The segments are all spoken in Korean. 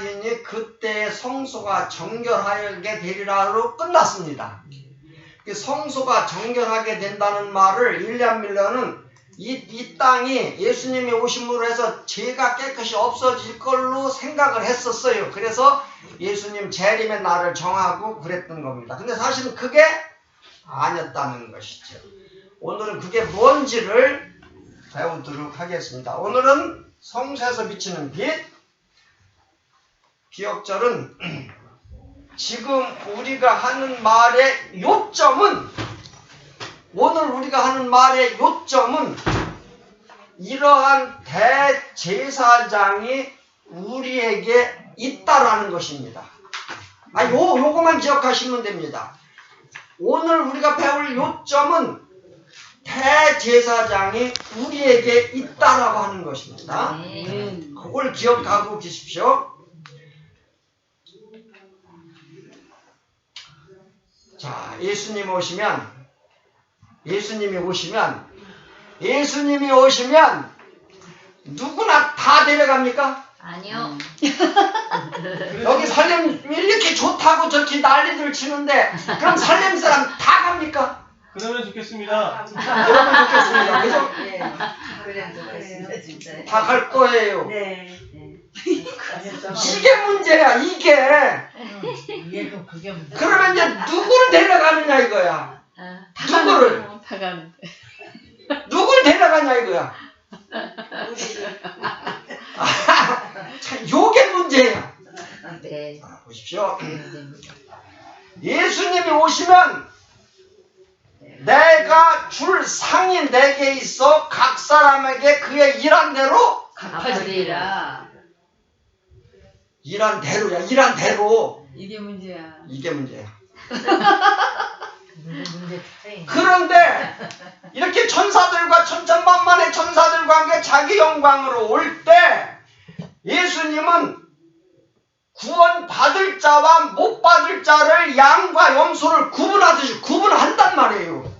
이니 그때 성소가 정결하게 되리라로 끝났습니다. 그 성소가 정결하게 된다는 말을 일리안 밀러는 이, 이 땅이 예수님이 오심으로 해서 죄가 깨끗이 없어질 걸로 생각을 했었어요. 그래서 예수님 재림의 날을 정하고 그랬던 겁니다. 근데 사실은 그게 아니었다는 것이죠. 오늘은 그게 뭔지를 배우도록 하겠습니다. 오늘은 성소에서 비치는 빛, 기억절은 지금 우리가 하는 말의 요점은 오늘 우리가 하는 말의 요점은 이러한 대제사장이 우리에게 있다라는 것입니다. 아, 요, 요거만 기억하시면 됩니다. 오늘 우리가 배울 요점은 대제사장이 우리에게 있다라고 하는 것입니다. 그걸 기억하고 계십시오. 자, 예수님 오시면, 예수님이 오시면, 예수님이 오시면, 누구나 다 데려갑니까? 아니요. 여기 살렘 이렇게 좋다고 저렇게 난리들 치는데, 그럼 살렘 사람 다 갑니까? 그러면 좋겠습니다. 그러면 좋겠습니다. 그죠? 네. 그래 좋겠습니다 진짜. 다 갈 거예요. 네. 이게 문제야, 이게. 이해가 그게 문제. 그러면 이제 누구를 데려가느냐 이거야. 아, 누구를? 다 가는데. 누구를 데려가냐 이거야. 참, 요게 문제야. 네. 자, 보십시오. 문제입니다. 예수님이 오시면 내가 줄 상이 내게 있어 각 사람에게 그의 일한 대로 갚아주리라. 일한 대로야 일한 대로 이게 문제야. 이게 문제야. 그런데 이렇게 천사들과 천천만만의 천사들과 함께 자기 영광으로 올 때 예수님은 구원 받을 자와 못 받을 자를 양과 염소를 구분하듯이 구분한단 말이에요.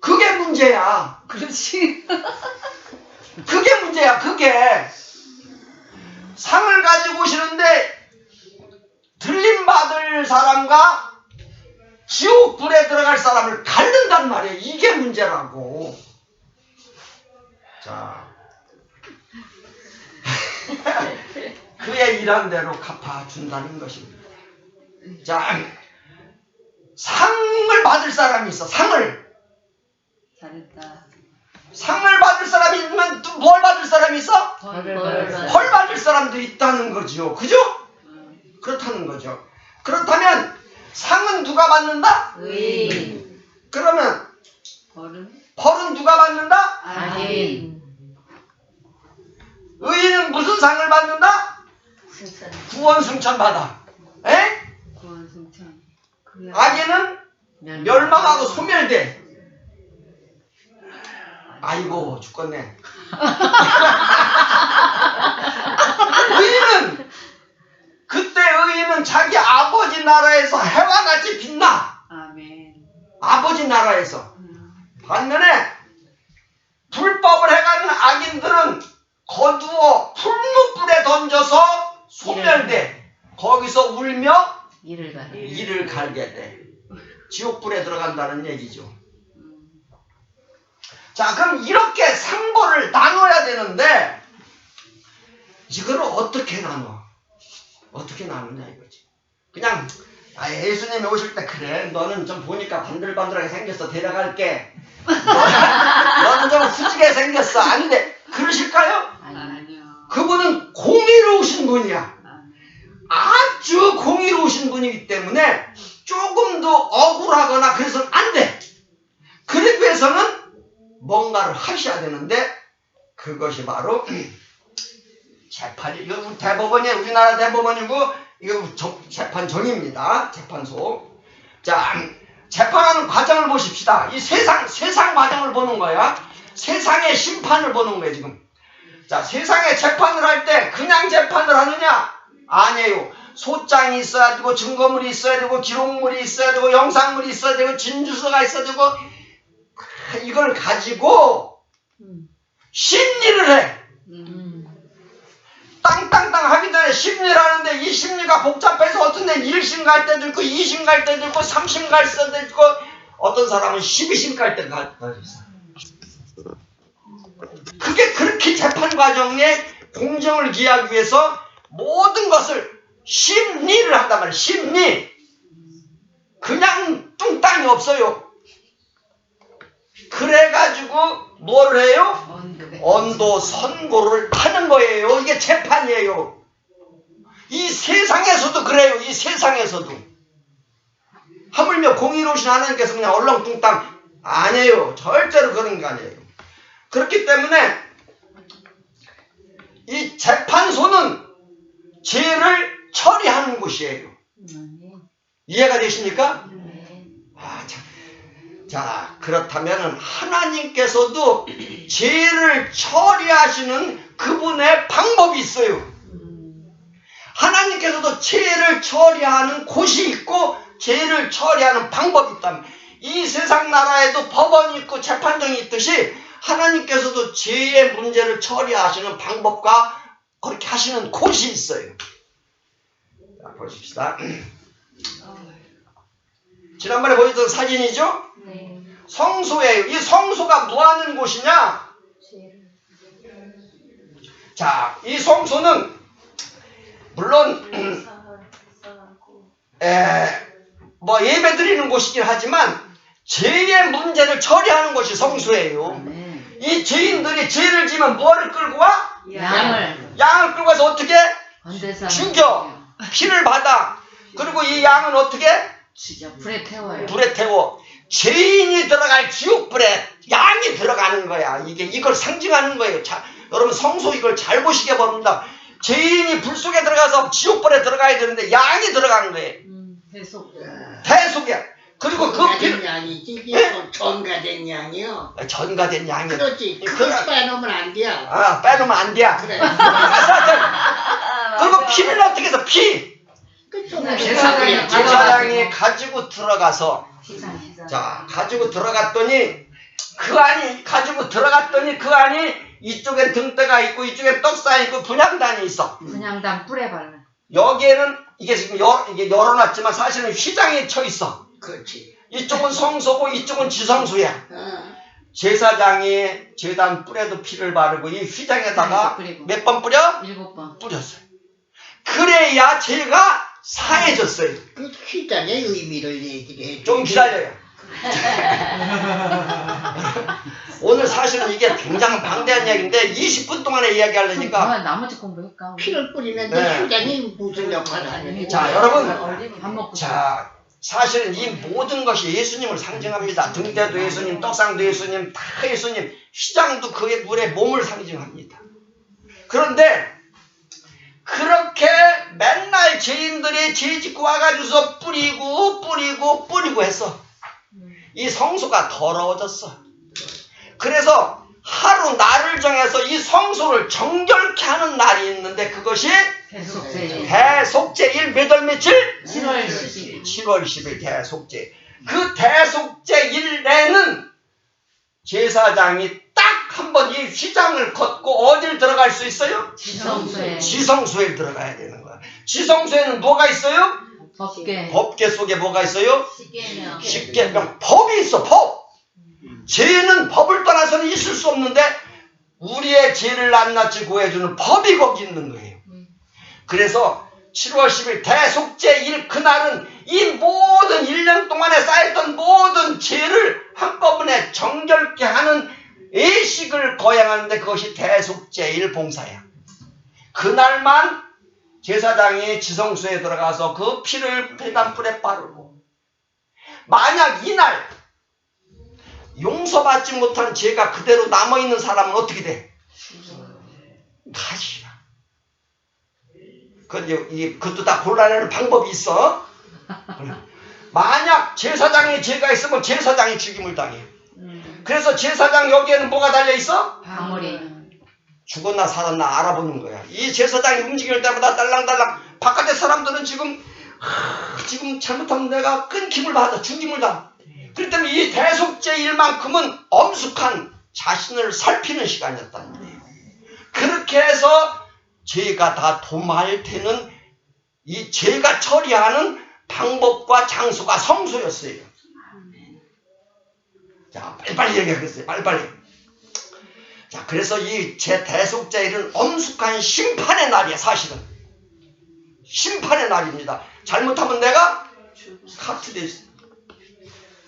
그게 문제야. 그렇지. 그게 문제야. 그게 상을 가지고 오시는데 들림 받을 사람과 지옥 불에 들어갈 사람을 가른단 말이에요. 이게 문제라고. 자. 그의 일한 대로 갚아준다는 것입니다. 자, 상을 받을 사람이 있어. 상을. 잘했다. 상을 받을 사람이 있으면 또뭘 받을 사람이 있어? 헐 받을 사람도 있다는 거죠. 그죠? 그렇다는 거죠. 그렇다면 상은 누가 받는다? 의인. 그러면 벌은 벌은 누가 받는다? 악인. 의인은 무슨 상을 받는다? 구원 승천 받아. 에? 구원 승천. 악인은 멸망하고 소멸돼. 아이고 죽겠네. 의인은 그때 의인은 자기 아버지 나라에서 해와 같이 빛나. 아멘. 아버지 나라에서. 음. 반면에 불법을 해가는 악인들은 거두어 풀무불에 던져서 소멸돼. 거기서 울며. 이를 갈게 돼. 지옥불에 들어간다는 얘기죠. 음. 자, 그럼 이렇게 상보를 나눠야 되는데, 이거를 어떻게 나눠? 어떻게 나누냐 이거지. 그냥, 아, 예수님이 오실 때, 그래, 너는 좀 보니까 반들반들하게 생겼어. 데려갈게. 너는 좀 후지게 생겼어. 아닌데, 그러실까요? 아니요. 그분은 공의로우신 분이야. 아멘. 아주 공의로우신 분이기 때문에 조금도 억울하거나 그래서는 안 돼. 그러기 위해서는 뭔가를 하셔야 되는데 그것이 바로 재판이 이거 대법원이 우리나라 대법원이고 이거 정- 재판정입니다. 재판소. 자 재판하는 과정을 보십시다. 이 세상 세상 과정을 보는 거야. 세상의 심판을 보는 거예요 지금. 자 세상에 재판을 할 때 그냥 재판을 하느냐? 아니에요. 소장이 있어야 되고 증거물이 있어야 되고 기록물이 있어야 되고 영상물이 있어야 되고 진주서가 있어야 되고 이걸 가지고 음. 심리를 해. 음. 땅땅땅 하기 전에 심리가 복잡해서 어떤 데는 1심 갈 때도 있고 2심 갈 때도 있고 3심 갈 때도 있고 어떤 사람은 12심 갈 때도 있어. 그게 그렇게 재판 과정에 공정을 기하기 위해서 모든 것을 심리를 한단 말이에요. 심리. 그냥 뚱땅이 없어요. 그래가지고 뭘 해요? 언도. 선고를 하는 거예요. 이게 재판이에요. 이 세상에서도 그래요. 이 세상에서도. 하물며 공의로우신 하나님께서 그냥 얼렁뚱땅 아니에요. 절대로 그런 게 아니에요. 그렇기 때문에 이 재판소는 죄를 처리하는 곳이에요. 아멘. 이해가 되십니까? 자, 자, 그렇다면 하나님께서도 죄를 처리하시는 그분의 방법이 있어요. 음. 하나님께서도 죄를 처리하는 곳이 있고 죄를 처리하는 방법이 있다면 이 세상 나라에도 법원이 있고 재판정이 있듯이 하나님께서도 죄의 문제를 처리하시는 방법과 그렇게 하시는 곳이 있어요. 자, 보십시다. 지난번에 보여줬던 사진이죠? 네. 성소예요. 이 성소가 뭐 하는 곳이냐? 자, 이 성소는 물론 에, 뭐 예배 드리는 곳이긴 하지만 죄의 문제를 처리하는 곳이 성소예요. 아멘. 이 죄인들이 죄를 지면 뭐를 끌고 와? 양을 양을 끌고 와서 어떻게? 죽여. 피를 받아. 그리고 이 양은 어떻게? 죽여 불에 태워요. 불에 태워. 죄인이 들어갈 지옥불에 양이 들어가는 거야. 이게 이걸 상징하는 거예요. 자, 여러분 성소 이걸 잘 보시게 바랍니다. 죄인이 불 속에 들어가서 지옥불에 들어가야 되는데 양이 들어가는 거예요. 음, 계속 대속에. 그리고 그 전가된 피, 양이지 이게 예? 전가된 양이요. 전가된 양이. 그렇지. 그걸 빼놓으면 안 돼. 아, 빼놓으면 안 돼. 그래. 그리고 피를 어떻게 해서 피? 그 좀- 네, 제사장이, 제사장이 가지고 들어가서. 자 가지고 들어갔더니 그 안이 가지고 들어갔더니 그 안이 이쪽엔 등대가 있고 이쪽엔 떡상 있고 분향단이 있어. 분양단 뿔에 발라. 여기에는 이게 지금 열, 이게 열어놨지만 사실은 휘장에 쳐 있어. 그렇지. 이쪽은 성소고 이쪽은 지성소야. 어. 제사장이 제단 뿔에도 피를 바르고 이 휘장에다가 뿌리고. 몇번 뿌려? 일곱 번. 뿌렸어요. 그래야 죄가 사해졌어요. 그 휘장의 의미를 얘기를 해. 좀 기다려요. 오늘 사실은 이게 굉장히 방대한 이야기인데 20분 동안에 이야기하려니까 나머지 공부 할까? 우리? 피를 뿌리는데 네. 휘장이 무슨 역할을 하느냐. 자, 여러분. 밥 먹고. 자 사실은 이 모든 것이 예수님을 상징합니다. 등대도 예수님, 떡상도 예수님, 다 예수님, 휘장도 그의 물에 몸을 상징합니다. 그런데 그렇게 맨날 죄인들이 죄 짓고 와가지고서 뿌리고 뿌리고 뿌리고 했어. 이 성소가 더러워졌어. 그래서 하루 날을 정해서 이 성소를 정결케 하는 날이 있는데 그것이. 대속제일 몇월 며칠? 7월 10일. 7월 10일 대속제. 그 대속제 일 내는 제사장이 딱 한 번 이 휘장을 걷고 어딜 들어갈 수 있어요? 지성소에 지성소에 들어가야 되는 거야. 지성소에는 뭐가 있어요? 법계. 법계 속에 뭐가 있어요? 십계명. 십계명 법이 있어 법. 죄는 법을 떠나서는 있을 수 없는데 우리의 죄를 낱낱이 구해주는 법이 거기 있는 거예요. 음. 그래서 7월 10일 대속제 일 그날은 이 모든 1년 동안에 쌓였던 모든 죄를 한꺼번에 정결케 하는 예식을 거행하는데 그것이 대속제 일 봉사야. 그날만 제사장이 지성소에 들어가서 그 피를 배단불에 빠르고 만약 이날 용서받지 못한 죄가 그대로 남아있는 사람은 어떻게 돼? 가시야. 그, 이, 그것도 다 골라내는 방법이 있어. 만약 제사장의 죄가 있으면 제사장이 죽임을 당해. 음. 그래서 제사장 여기에는 뭐가 달려 있어? 방울이. 죽었나 살았나 알아보는 거야. 이 제사장이 움직일 때마다 딸랑딸랑 바깥의 사람들은 지금 하, 지금 잘못하면 내가 끊김을 받아 죽임을 당. 그렇기 때문에 이 대속제 일만큼은 엄숙한 자신을 살피는 시간이었다는 거예요. 그렇게 해서 죄가 다 도말되는 이 죄가 처리하는 방법과 장소가 성소였어요. 자, 빨리빨리 얘기하겠어요. 빨리빨리. 자, 그래서 이 제 대속제일은 엄숙한 심판의 날이야, 사실은. 심판의 날입니다. 잘못하면 내가 카트 돼 있어.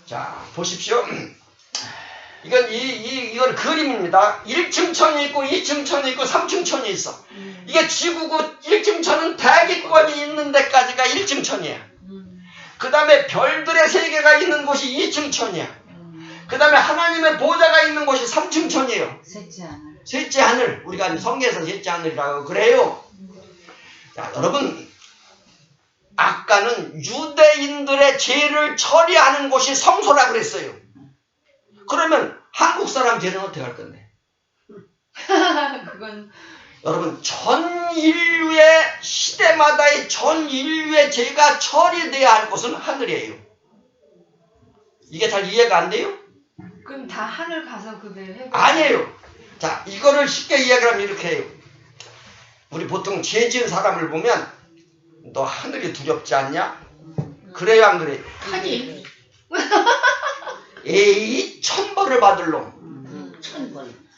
자, 보십시오. 이건 이, 이, 이건 그림입니다. 1층 천이 있고 2층 천이 있고 3층 천이 있어. 이게 지구고 1층 천은 대기권이 있는 데까지가 1층 천이야. 그 다음에 별들의 세계가 있는 곳이 2층 천이야. 그 다음에 하나님의 보좌가 있는 곳이 3층 천이에요. 셋째 하늘. 셋째 하늘, 우리가 성경에서 셋째 하늘이라고 그래요. 자, 여러분, 아까는 유대인들의 죄를 처리하는 곳이 성소라 그랬어요. 그러면 한국 사람 죄는 어떻게 할 건데? 그건 여러분, 전 인류의 시대마다의 전 인류의 죄가 처리돼야 할 곳은 하늘이에요. 이게 잘 이해가 안 돼요? 그럼 다 하늘 가서 그대 해. 아니에요. 자, 이거를 쉽게 이야기하면 이렇게 해요. 우리 보통 죄 지은 사람을 보면 너 하늘이 두렵지 않냐? 그래요, 안 그래요? 하지. 에이, 천벌을 받을 놈. 음.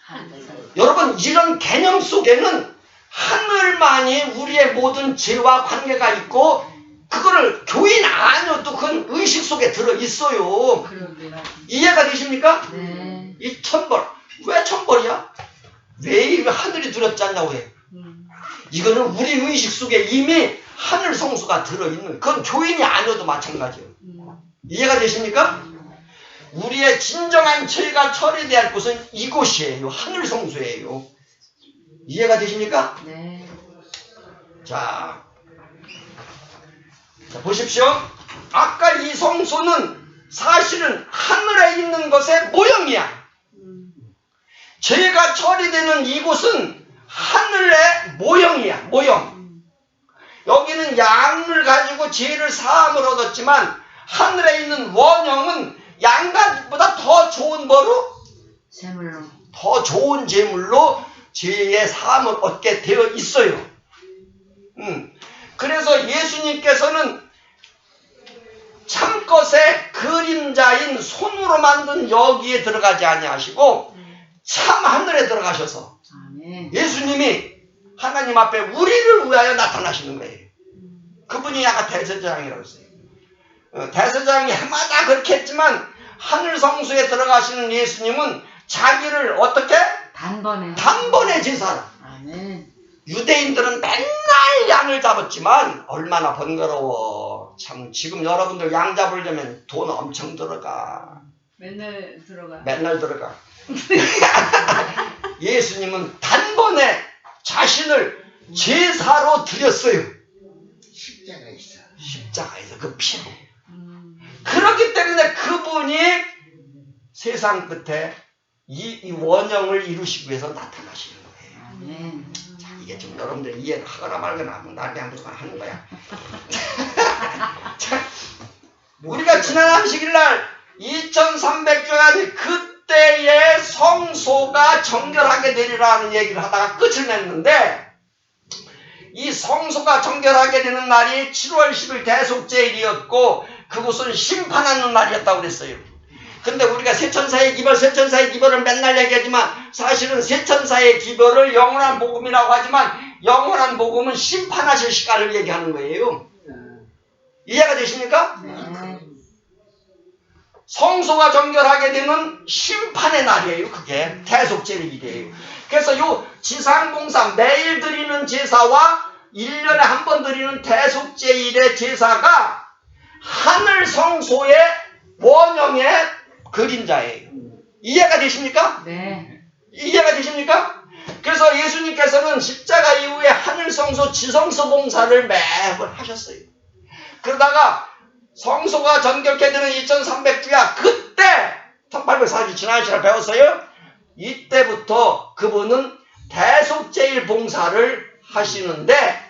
하늘. 여러분, 이런 개념 속에는 하늘만이 우리의 모든 죄와 관계가 있고, 그거를 교인 아니어도 그건 의식 속에 들어 있어요. 그러게. 이해가 되십니까? 네. 이 천벌. 왜 천벌이야? 왜이 하늘이 두렵지 않냐고 해. 음. 이거는 우리 의식 속에 이미 하늘 성수가 들어 있는 그건 교인이 아니어도 마찬가지예요. 음. 이해가 되십니까? 우리의 진정한 죄가 할 곳은 이곳이에요. 하늘 성수예요. 이해가 되십니까? 네. 자, 자 보십시오. 아까 이 성소는 사실은 하늘에 있는 것의 모형이야. 음. 죄가 처리되는 이곳은 하늘의 모형이야. 모형. 음. 여기는 양을 가지고 죄를 사함을 얻었지만 하늘에 있는 원형은 양가보다 더 좋은 뭐로? 제물로. 더 좋은 제물로 죄의 사함을 얻게 되어 있어요. 음. 그래서 예수님께서는 참것의 그림자인 손으로 만든 여기에 들어가지 아니하시고 참 하늘에 들어가셔서. 예수님이 하나님 앞에 우리를 위하여 나타나시는 거예요. 그분이 약간 대제사장이라고 했어요. 어, 대제사장이 해마다 그렇게 했지만 하늘 성수에 들어가시는 예수님은 자기를 어떻게 단번에. 단번에 제사라. 아멘. 유대인들은 맨날 양을 잡았지만 얼마나 번거로워. 참 지금 여러분들 양 잡으려면 돈 엄청 들어가. 맨날 들어가. 맨날 들어가. 예수님은 단번에 자신을 제사로 드렸어요. 십자가 있어. 십자가에서 그 피로. 음. 그렇기 때문에 그분이 세상 끝에 이, 이 원형을 이루시기 위해서 나타나시는 거예요. 아멘. 자, 이게 좀 여러분들 이해를 하거나 말거나 하면 나한테 한 번만 하는 거야. 자, 우리가 지난 안식일 날 2300조간 그때의 성소가 정결하게 되리라는 얘기를 하다가 끝을 냈는데 이 성소가 정결하게 되는 날이 7월 10일 대속제일이었고 그곳은 심판하는 날이었다고 그랬어요. 근데 우리가 세천사의 기별, 세천사의 기별을 맨날 얘기하지만 사실은 세천사의 기별을 영원한 복음이라고 하지만 영원한 복음은 심판하실 시간을 얘기하는 거예요. 이해가 되십니까? 네. 성소가 정결하게 되는 심판의 날이에요. 그게 대속제일이에요. 그래서 요 지상봉사 매일 드리는 제사와 1년에 한 번 드리는 대속제일의 제사가 하늘 성소의 원형의 그림자예요. 이해가 되십니까? 네. 이해가 되십니까? 그래서 예수님께서는 십자가 이후에 하늘 성소 지성소 봉사를 매번 하셨어요. 그러다가 성소가 정결케 되는 2300주야 그때 1840 지난 시간에 배웠어요. 이때부터 그분은 대속제일 봉사를 하시는데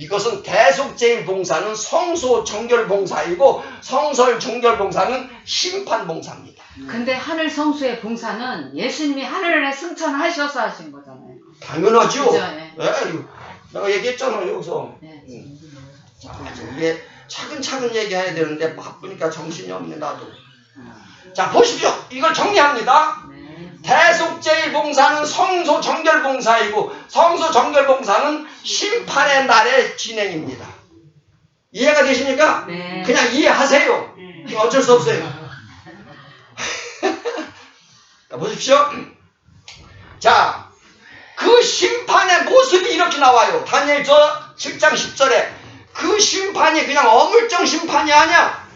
이것은 대속제일 봉사는 성소 정결 봉사이고 성설 정결 봉사는 심판 봉사입니다. 근데 하늘 성수의 봉사는 예수님이 하늘에 승천하셔서 하신 거잖아요. 당연하죠. 그죠? 예. 예, 이거 내가 얘기했잖아 여기서. 네. 자, 이게 차근차근 얘기해야 되는데 바쁘니까 정신이 없네 나도. 자 보십시오. 이걸 정리합니다. 네. 대속제일 봉사는 성소 정결 봉사이고 성소 정결 봉사는 심판의 날의 진행입니다. 이해가 되십니까? 네. 그냥 이해하세요. 어쩔 수 없어요. 자, 보십시오. 자, 그 심판의 모습이 이렇게 나와요. 다니엘 저 7장 10절에 그 심판이 그냥 어물쩡 심판이 아니야.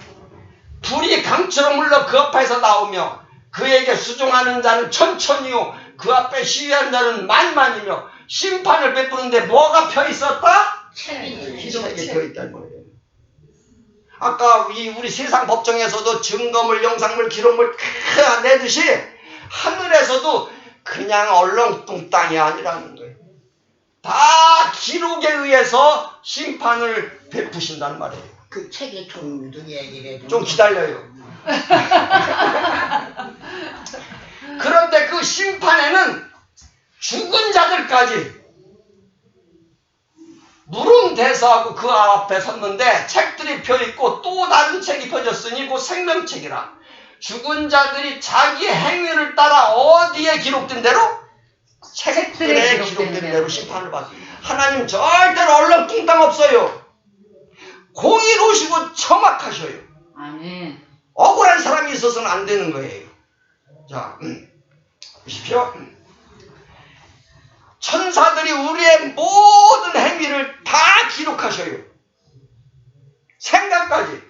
불이 강처럼 흘러 그 앞에서 나오며 그에게 수종하는 자는 천천히요 그 앞에 시위하는 자는 만만이며 심판을 베푸는데 뭐가 펴 있었다? 책이 책에 펴 있다는 거예요. 아까 이 우리 세상 법정에서도 증거물, 영상물, 기록물 크 내듯이 하늘에서도 그냥 얼렁뚱땅이 아니라는 거예요. 다 기록에 의해서 심판을 베푸신다는 말이에요. 그 책의 종류도 얘기를 해도 좀 기다려요. 그런데 그 심판에는 죽은 자들까지 무릉대사하고 그 앞에 섰는데 책들이 펴 있고 또 다른 책이 펴졌으니 그 생명책이라 죽은 자들이 자기 행위를 따라 어디에 기록된 대로 책들에 기록된 대로. 심판을 받 하나님 절대로 얼렁뚱땅 없어요. 공의로우시고 정확하셔요. 아멘. 억울한 사람이 있어서는 안 되는 거예요. 자, 음, 보십시오. 천사들이 우리의 모든 행위를 다 기록하셔요. 생각까지.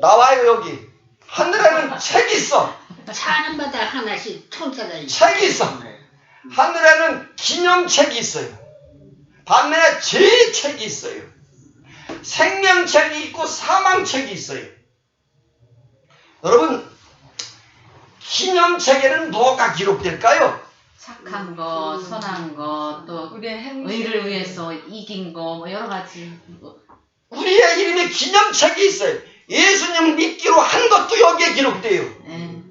나와요, 여기. 하늘에는 책이 있어. 사람마다 하나씩 천사가 있어. 책이 있어. 하늘에는 기념책이 있어요. 반면에 제책이 있어요. 생명책이 있고 사망책이 있어요. 여러분, 기념책에는 뭐가 기록될까요? 착한 거, 선한 거, 또 우리의 행실 의를 위해서 이긴 거, 뭐 여러 가지. 뭐, 우리의 이름이 기념책이 있어요. 예수님 믿기로 한 것도 여기에 기록돼요. 네.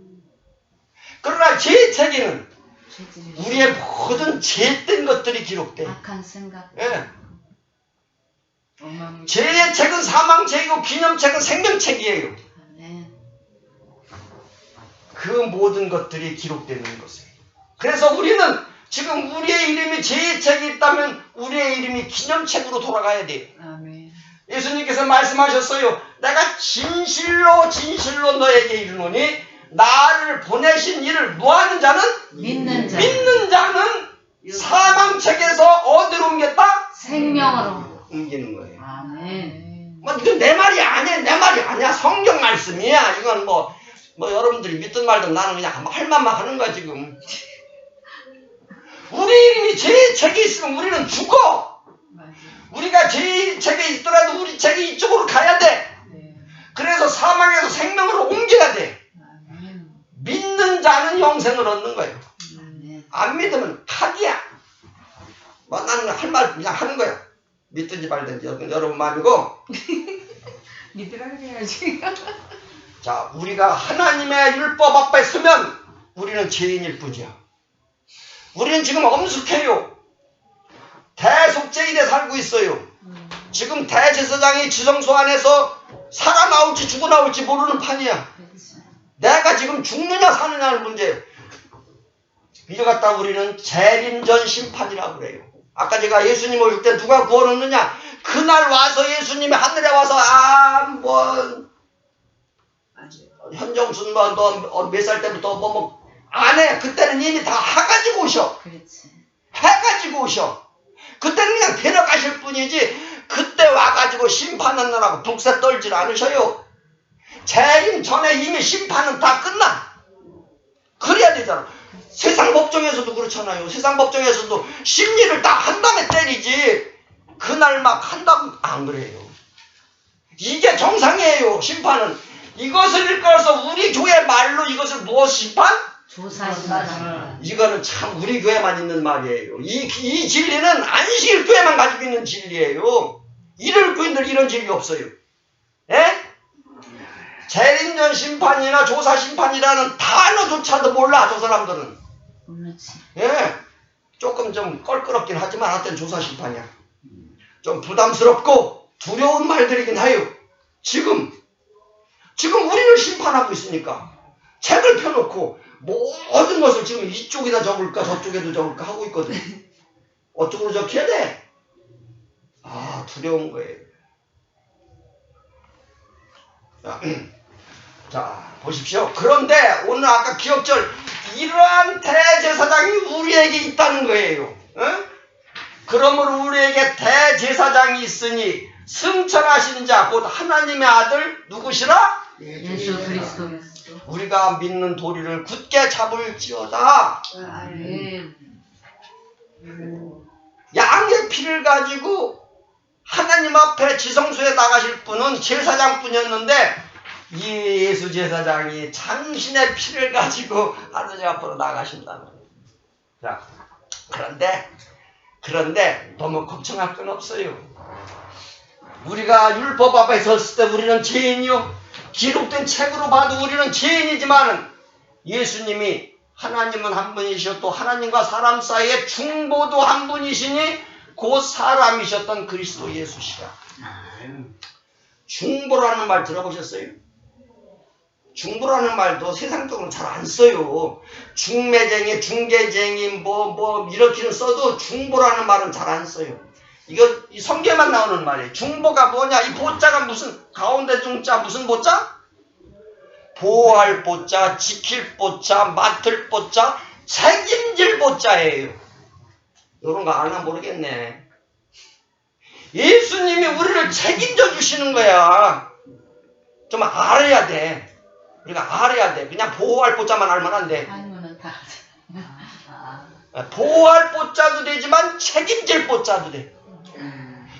그러나 제 책에는 죄질이 우리의 모든 죄된 것들이 기록돼요. 악한 생각, 예. 죄의 책은 사망책이고 기념책은 생명책이에요. 네. 그 모든 것들이 기록되는 것이에요. 그래서 우리는 지금 우리의 이름이 죄의 책이 있다면 우리의 이름이 기념책으로 돌아가야 돼요. 아멘. 예수님께서 말씀하셨어요. 내가 진실로 진실로 너에게 이르노니 나를 보내신 이를 뭐하는 자는 믿는 자, 믿는 자는 사망책에서 어디로 옮겼다? 생명으로. 옮기는 거예요. 아멘. 뭐 이건 내 말이 아니야. 내 말이 아니야. 성경 말씀이야. 이건 뭐, 뭐 여러분들이 믿든 말든 나는 그냥 할 말만 하는 거야 지금. 우리 이름이 제 책에 있으면 우리는 죽어. 우리가 제 책에 있더라도 우리 책이 이쪽으로 가야 돼. 네. 그래서 사망에서 생명으로 옮겨야 돼. 믿는 자는 영생을 얻는 거예요. 안 믿으면 학이야. 뭐 나는 할 말 그냥 하는 거야. 믿든지 말든지 여러분, 여러분 마음이고. 믿으라 그래야지. 자, 우리가 하나님의 율법 앞에 서면 우리는 죄인일 뿐이야. 우리는 지금 엄숙해요. 대속죄일에 살고 있어요. 지금 대제사장이 지성소 안에서 살아 나올지 죽어 나올지 모르는 판이야. 내가 지금 죽느냐 사느냐는 문제예요. 이래 갖다 우리는 재림전 심판이라고 그래요. 아까 제가 예수님 오실 때 누가 구원했느냐? 그날 와서 예수님이 하늘에 와서 아뭐 맞아요. 현정순 뭐너몇 살 때부터 뭐 뭐 안 해. 그때는 이미 다 해가지고 오셔. 그렇지. 해가지고 오셔. 그때는 그냥 데려가실 뿐이지 그때 와가지고 심판하느라고 북새 떨질 않으셔요. 재림 전에 이미 심판은 다 끝나. 그래야 되잖아. 세상 법정에서도 그렇잖아요. 세상 법정에서도 심리를 다 한 다음에 때리지. 그날 막 한다고 안 그래요. 이게 정상이에요. 심판은. 이것을 일컬어서 우리 교회 말로 이것을 무엇 심판? 조사심판. 이거는 참 우리 교회만 있는 말이에요. 이, 이 진리는 안식일 교회만 가지고 있는 진리예요. 이럴 교인들 이런 진리 없어요. 예? 재림전 심판이나 조사 심판이라는 단어조차도 몰라, 저 사람들은. 그렇지. 예. 조금 좀 껄끄럽긴 하지만 하여튼 조사 심판이야. 좀 부담스럽고 두려운 말들이긴 해요. 지금 지금 우리를 심판하고 있으니까 책을 펴놓고 모든 것을 지금 이쪽에다 적을까 저쪽에도 적을까 하고 있거든. 어쪽으로 적혀야 돼? 아 두려운 거예요. 자, 자 보십시오. 그런데 오늘 아까 기억절 이러한 대제사장이 우리에게 있다는 거예요. 응? 그러므로 우리에게 대제사장이 있으니 승천하신 자 곧 하나님의 아들 누구시라? 예수 그리스도. 우리가 믿는 도리를 굳게 잡을지어다. 아멘. 양의 피를 가지고 하나님 앞에 지성소에 나가실 분은 제사장뿐이었는데 이 예수 제사장이 당신의 피를 가지고 하나님 앞으로 나가신다는 거예요. 자, 그런데 그런데 너무 걱정할 건 없어요. 우리가 율법 앞에 섰을 때 우리는 죄인이요. 기록된 책으로 봐도 우리는 죄인이지만 예수님이 하나님은 한또 하나님과 사람 사이에 중보도 한 분이시니 곧 사람이셨던 그리스도 예수시라. 중보라는 말 들어보셨어요? 중보라는 말도 세상적으로 잘 안 써요. 중매쟁이, 중개쟁이, 뭐, 뭐, 이렇게는 써도 중보라는 말은 잘 안 써요. 이거, 이 성경에만 나오는 말이에요. 중보가 뭐냐? 이 보자가 무슨, 가운데 중자 무슨 보자? 보호할 보자, 지킬 보자, 맡을 보자, 책임질 보자예요. 이런 거 아나 모르겠네. 예수님이 우리를 책임져 주시는 거야. 좀 알아야 돼. 우리가 알아야 돼. 그냥 보호할 보자만 알면 안 돼. 다. 보호할 보자도 되지만 책임질 보자도 돼.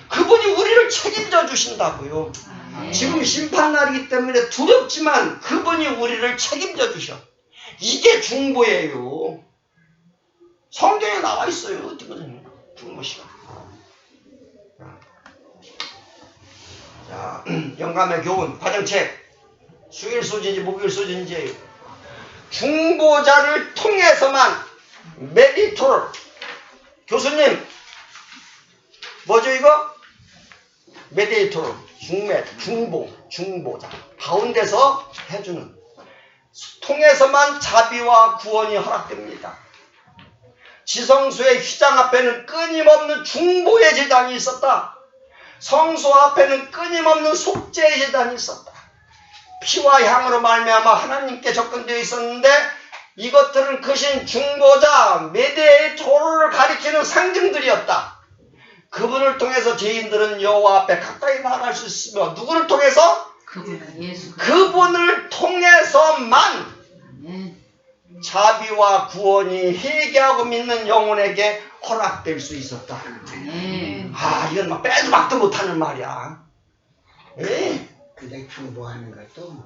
그분이 우리를 책임져 주신다고요. 아멘. 지금 심판날이기 때문에 두렵지만 그분이 우리를 책임져 주셔. 이게 중보예요. 성경에 나와 있어요. 어디거든요. 중보시가. 자, 영감의 교훈, 과정책. 수일 소진지 목요일 소진지예요. 중보자를 통해서만 메디토를 교수님 뭐죠 이거? 메디토를 중매, 중보, 중보자 가운데서 해주는 통해서만 자비와 구원이 허락됩니다. 지성소의 휘장 앞에는 끊임없는 중보의 재단이 있었다. 성소 앞에는 끊임없는 속죄의 재단이 있었다. 피와 향으로 말미암아 하나님께 접근되어 있었는데 이것들은 크신 중보자 메데토를 가리키는 상징들이었다. 그분을 통해서 죄인들은 여호와 앞에 가까이 나아갈 수 있으며 누구를 통해서 그분 예수. 그분을 통해서만. 자비와 구원이 회개하고 믿는 영혼에게 허락될 수 있었다. 아 이건 막 빼도 박도 못하는 말이야. 예? 근데 중보하는 것도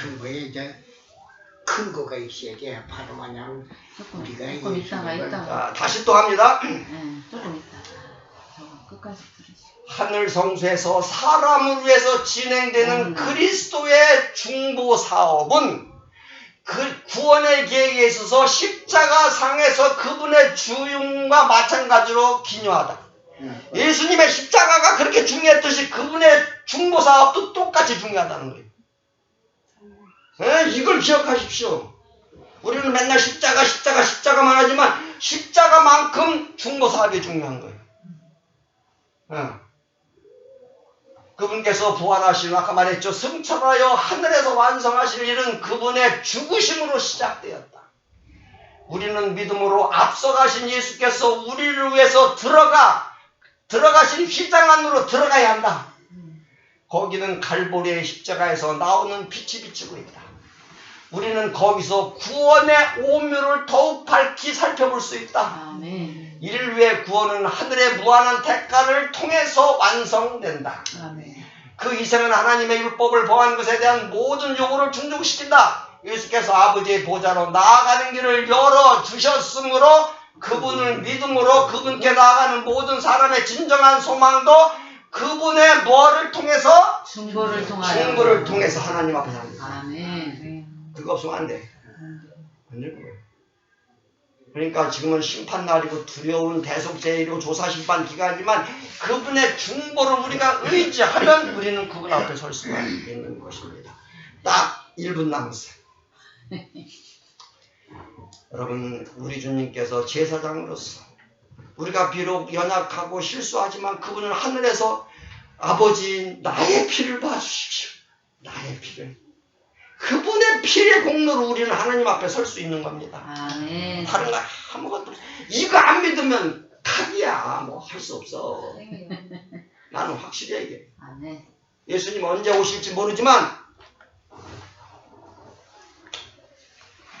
중보에 이제 근거가 있어야 돼. 바로 마냥 조금 우리가 조금 있다가 있다가. 자, 다시 또 합니다. 네, 조금 있다 하늘 성소에서 사람을 위해서 진행되는 음. 그리스도의 중보 사업은 그 구원의 계획에 있어서 십자가 상에서 그분의 주용과 마찬가지로 기묘하다. 응. 예수님의 십자가가 그렇게 중요했듯이 그분의 중보 사업도 똑같이 중요하다는 거예요. 예, 이걸 기억하십시오. 우리는 맨날 십자가, 십자가, 십자가만 하지만 십자가만큼 중보 사업이 중요한 거예요. 예. 그분께서 부활하시는 아까 말했죠. 승천하여 하늘에서 완성하실 일은 그분의 죽으심으로 시작되었다. 우리는 믿음으로 앞서가신 예수께서 우리를 위해서 들어가 들어가신 휘장 안으로 들어가야 한다. 거기는 갈보리의 십자가에서 나오는 빛이 비치고 있다. 우리는 거기서 구원의 오묘를 더욱 밝히 살펴볼 수 있다. 아멘. 이를 위해 구원은 하늘의 무한한 대가를 통해서 완성된다. 아멘. 그 이생은 하나님의 율법을 범한 것에 대한 모든 요구를 충족시킨다. 예수께서 아버지의 보좌로 나아가는 길을 열어 주셨으므로 그분을 믿음으로 그분께 나아가는 모든 사람의 진정한 소망도 그분의 뭐를 통해서 중보를 통하여. 중보를 통해서 하나님 앞에 합니다. 아멘. 그거 없으면 안 돼. 안 될 거예요. 그러니까 지금은 심판날이고 두려운 대속제일이고 조사심판 기간이지만 그분의 중보를 우리가 의지하면 우리는 그분 앞에 설 수가 있는 것입니다. 딱 1분 남았어요. 여러분 우리 주님께서 제사장으로서 우리가 비록 연약하고 실수하지만 그분은 하늘에서 아버지 나의 피를 봐주십시오. 나의 피를. 그분의 피의 공로로 우리는 하나님 앞에 설 수 있는 겁니다. 아멘. 다른 거 아무것도 없어. 이거 안 믿으면 탁이야. 뭐 할 수 없어. 나는 확실히 얘기해. 아멘. 예수님 언제 오실지 모르지만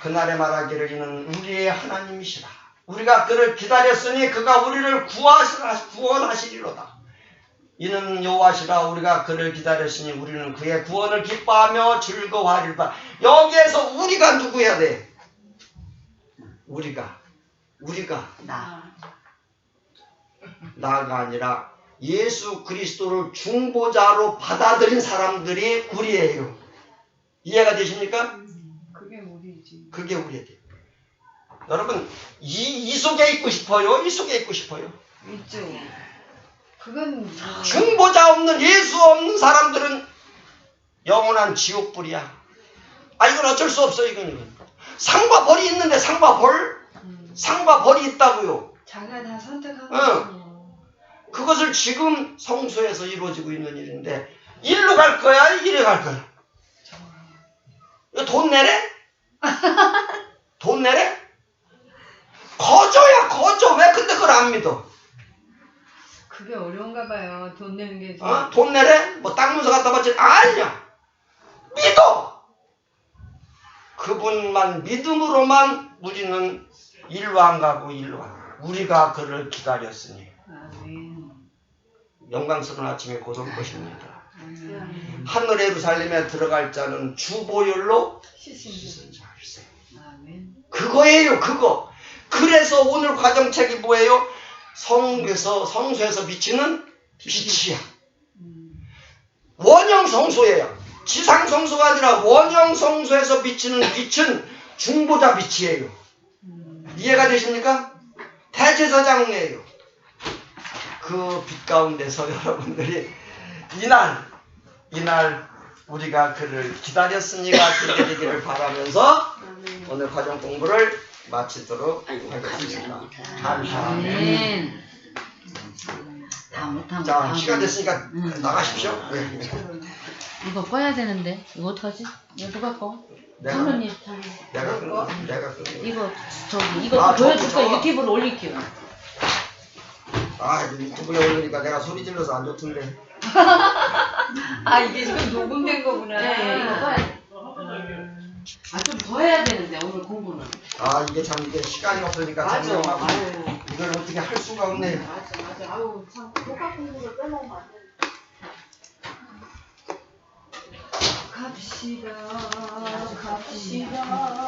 그날에 말하기를 이는 우리의 하나님이시라. 우리가 그를 기다렸으니 그가 우리를 구하시라, 구원하시리로다. 이는 여호와시라 우리가 그를 기다렸으니 우리는 그의 구원을 기뻐하며 즐거워하리로다. 여기에서 우리가 누구야 돼? 우리가 우리가 나. 나가 아니라 예수 그리스도를 중보자로 받아들인 사람들이 우리예요. 이해가 되십니까? 그게 우리지. 그게 우리예요. 여러분 이, 이 속에 있고 싶어요? 이 속에 있고 싶어요? 있죠. 그건 뭐 중보자 없는 예수 없는 사람들은 영원한 지옥불이야. 아 이건 어쩔 수 없어 이건 이건. 상과 벌이 있는데 상과 벌? 음, 상과 벌이 있다고요. 자기가 다 선택한 응. 그것을 지금 성소에서 이루어지고 있는 일인데 일로 갈 거야 이리 갈 거야 돈 내래? 돈 내래? 거저야 거저 왜 근데 그걸 안 믿어 그게 어려운가 봐요. 돈 내는 게. 좀. 어? 돈 내래? 뭐 땅 문서 갖다 받지 아니야 믿어 그분만 믿음으로만 우리는 일로 안 가고 일로 안 가. 우리가 그를 기다렸으니 아멘. 영광스러운 아침에 곧올 것입니다 아멘. 하늘 예루살렘에 들어갈 자는 시신들. 씻은 자일세. 아멘. 그거예요, 그거. 그래서 오늘 과정책이 뭐예요? 성에서 성소에서 비치는 빛이야. 음. 원형 성소예요. 지상 성소가 아니라 원형 성소에서 비치는 빛은 중보자 빛이에요. 음. 이해가 되십니까? 대제사장이에요. 그 빛 가운데서 여러분들이 이날 이날 우리가 그를 기다렸으니까 되기를 바라면서. 오늘 과정 공부를 마치도록 아이고, 하겠습니다. 감사합니다. 감사합니다. 아멘. 다 못하면 자 다음 시간. 됐으니까 응. 나가십시오. 네. 이거 꺼야 되는데 이거 어떡하지? 이거 누가 꺼? 내가 선생님 내가 끊 내가 끊. 이거 저기 이거 아, 보여줄까 저거, 저거. 유튜브로 올릴게요. 아 이거 유튜브에 올리니까 내가 소리 질러서 안 좋던데. 아 이게 지금 녹음된 거구나. 네, 이거 꺼야 돼. 아 좀 더 해야 되는데 오늘 공부는. 아 이게 참 이게 시간이 없으니까 맞아. 장난하고 아유. 이걸 어떻게 할 수가 없네. 맞아 맞아. 아우 참 똑같은 공부를 빼먹으면 안 돼. 갑시다. 갑시다.